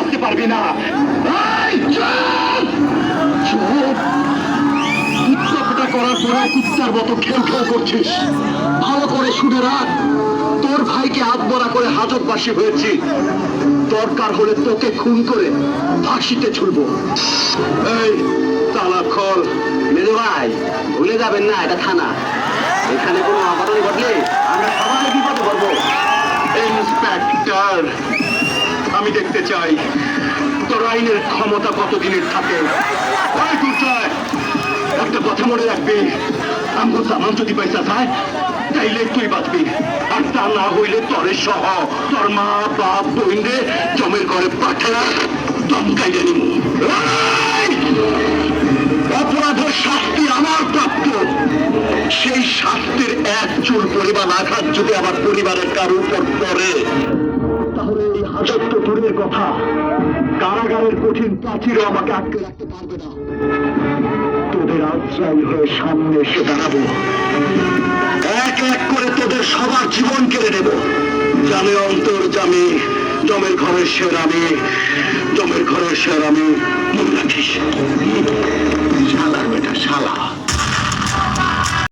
বাঁচতে পারবি না। করার পরে কুত্তার মতো খেউ খেউ করছিস। ভালো করে শুনে রাখ, তোর ভাইকে করে হাজতবাসী হয়েছি। দরকার হলে তোকে খুন করে ফাঁসিতে ছুড়বো। এই, তালা খল। মেজো ভাই, ভুলে যাবেন না, এটা থানা। এখানে কোনো অঘটন ঘটলে আমরা সবাই বিপদে পড়ব। ইন্সপেক্টর আমি দেখতে চাই, তোর আইনের ক্ষমতা কতদিনের থাকে? একটা কথা মনে রাখবি। আমগো সামান যদি পয়সা চায়, তাইলে তুই বাঁচবি। আর তা না হইলে তরে সহ, তোর মা, বাপ বইন্দে জমের ঘরে পাঠা দমকাইলে নিমু। অপরাধের শাস্তি আমার প্রাপ্য। সেই শাস্তির এক চুল পরিমাণ আঘাত যদি আমার পরিবারের কারোর উপর পড়ে, তাহলে এই তো দূরের কথা। কারাগারের কঠিন প্রাচীরও আমাকে আটকে রাখতে পারবে না। তোদের আশ্রয় হয়ে সামনে এসে দাঁড়াবো। এক এক করে তোদের সবার জীবন কেড়ে নেব। জানে অন্তর, জামে, জমের ঘরের সের জমের ঘরের সের মনে রাখিস